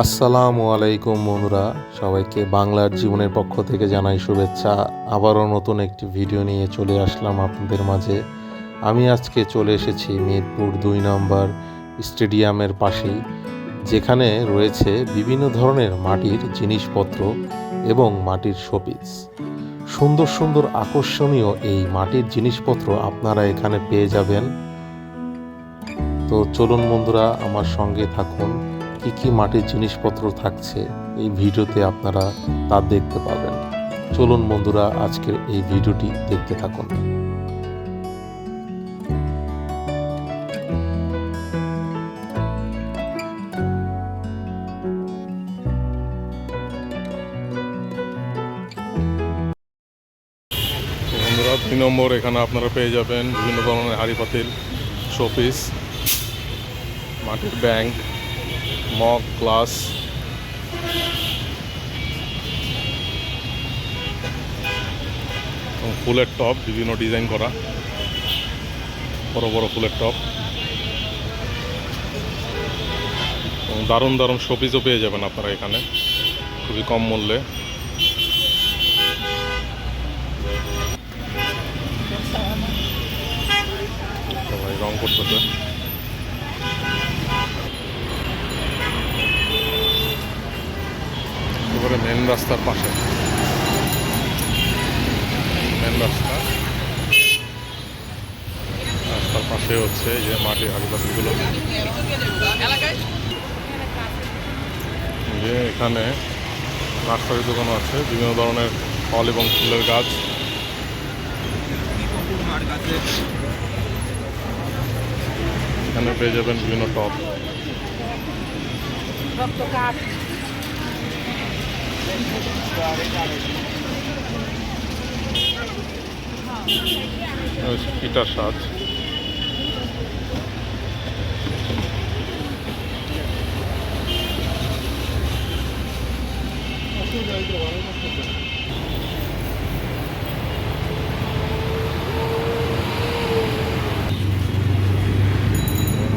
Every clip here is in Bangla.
আসসালামু আলাইকুম বন্ধুরা, সবাইকে বাংলার জীবনের পক্ষ থেকে জানাই শুভেচ্ছা। আবারও নতুন একটি ভিডিও নিয়ে চলে আসলাম আপনাদের মাঝে। আমি আজকে চলে এসেছি মিরপুর দুই নম্বর স্টেডিয়ামের পাশেই, যেখানে রয়েছে বিভিন্ন ধরনের মাটির জিনিসপত্র এবং মাটির শোপিস। সুন্দর সুন্দর আকর্ষণীয় এই মাটির জিনিসপত্র আপনারা এখানে পেয়ে যাবেন। তো চলুন বন্ধুরা, আমার সঙ্গে থাকুন। কি কি মাটির জিনিসপত্র থাকছে এই ভিডিওতে আপনারা তা দেখতে পাবেন। চলুন বন্ধুরা, আজকের এই ভিডিওটি দেখতে থাকুন। তো বন্ধুরা, দুই নম্বর এখানে আপনারা পেয়ে যাবেন বিভিন্ন ধরনের হাঁড়ি পাতিল, শোপিস, মাটির ব্যাংক। গ্লাস এবং ফুলের টপ, বিভিন্ন ডিজাইন করা। বড় বড় ফুলের টপ। দারুণ দারুণ শোপিসও পেয়ে যাবেন আপনারা এখানে। খুবই কম মূল্যে। রং করতেছে। মেন রাস্তার পাশে। মেন রাস্তা। রাস্তার পাশে হচ্ছে যে মাটির হাড়িপাতিগুলো যে এখানে নার্সারি দোকান আছে, বিভিন্ন ধরনের ফল এবং ফুলের গাছ। এখানে পেয়ে যাবেন বিভিন্ন টপ পিটার সাজ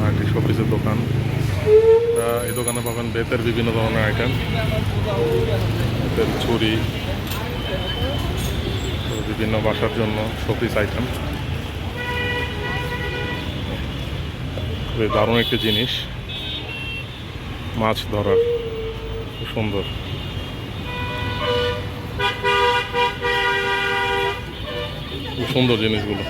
একটি শোপিসের দোকান। এই দোকানে পাবেন বেতের বিভিন্ন ধরনের আইটেম বেতের ছুরি, বিভিন্ন বাসার জন্য শোপিস আইটেম খুবই দারুণ একটি জিনিস। মাছ ধরার, খুব সুন্দর। খুব সুন্দর জিনিসগুলো।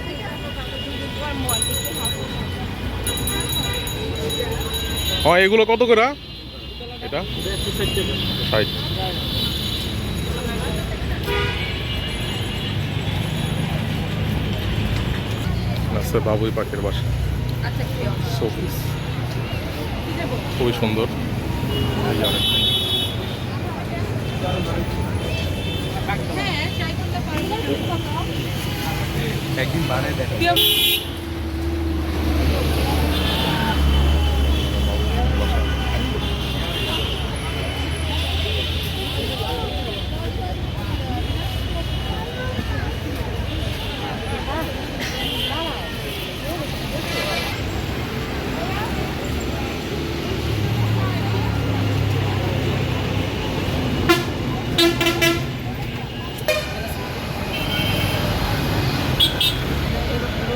হ্যাঁ এগুলো কত করে? এটা? ষাট। আছে বাবুই পাখির বাসা। শোপিস খুবই সুন্দর। এই যে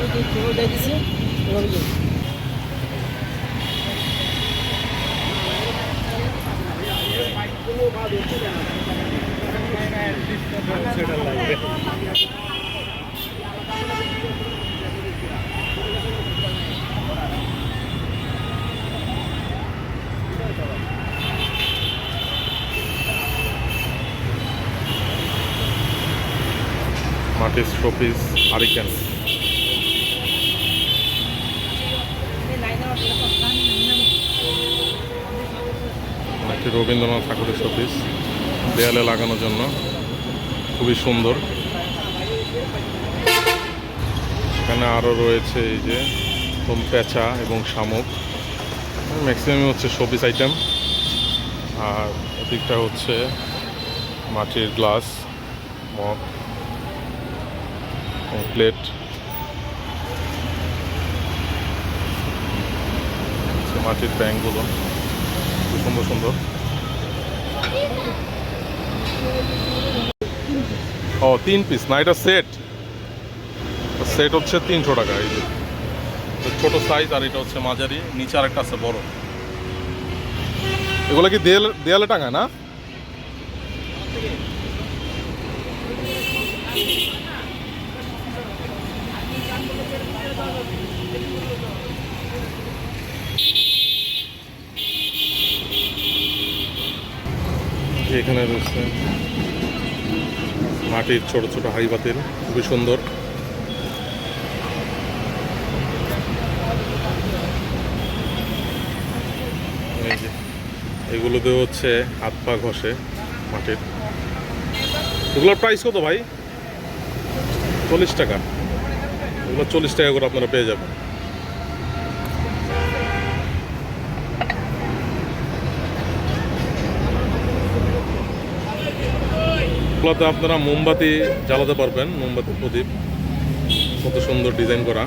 অনেক। একদিন বারে দেখা মাটির শোপিস হারিকেন রবীন্দ্রনাথ ঠাকুরের শোপিস, দেয়ালে লাগানোর জন্য। খুবই সুন্দর। এখানে আরও রয়েছে এই যে পেঁচা এবং শামুক। ম্যাক্সিমাম হচ্ছে শোপিস আইটেম আর এদিকটা হচ্ছে মাটির গ্লাস, মগ প্লেট। মাটির ব্যাংকগুলো। খুব সুন্দর সুন্দর। ও, তিন পিস না, এটা সেট সেট হচ্ছে তিনশো টাকা, এই যে। ছোট সাইজ আর এটা হচ্ছে মাঝারি, নিচে আরেকটা আছে বড়। এগুলো কি দেয়ালে দেয়ালে টাঙায় না? এখানে রয়েছে মাটির ছোট ছোট হাড়ি পাতিল খুবই সুন্দর। এগুলোতে হচ্ছে হাত পা ঘষে মাটির। এগুলোর প্রাইস কত ভাই? চল্লিশ টাকা। এগুলো চল্লিশ টাকা করে আপনারা পেয়ে যাবেন। এগুলোতে আপনারা মোমবাতি জ্বালাতে পারবেন মোমবাতি প্রদীপ। কত সুন্দর ডিজাইন করা।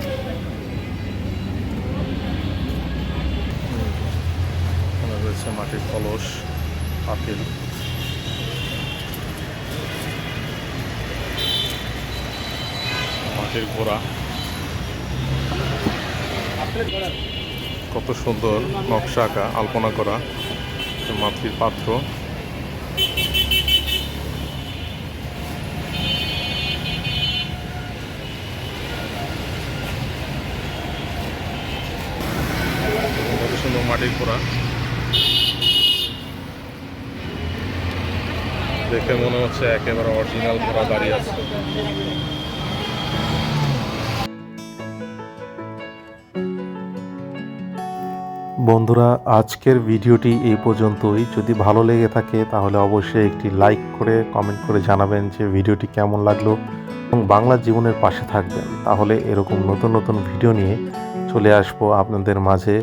রয়েছে মাটির কলস আপেল মাটির ঘোড়া। কত সুন্দর নকশা আঁকা, আলপনা করা। মাটির পাত্র। মনে হচ্ছে একেবারে অরিজিনাল ঘোড়া দাঁড়িয়ে আছে। বন্ধুরা, আজকের ভিডিওটি এই পর্যন্তই। যদি ভালো লেগে থাকে, তাহলে অবশ্যই একটি লাইক করে কমেন্ট করে জানাবেন যে ভিডিওটি কেমন লাগল এবং বাংলা জীবনের পাশে থাকবেন। তাহলে এরকম নতুন নতুন ভিডিও নিয়ে চলে আসব আপনাদের মাঝে।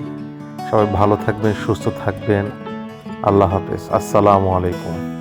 সবাই ভালো থাকবেন, সুস্থ থাকবেন। আল্লাহ হাফেজ। আসসালামু আলাইকুম।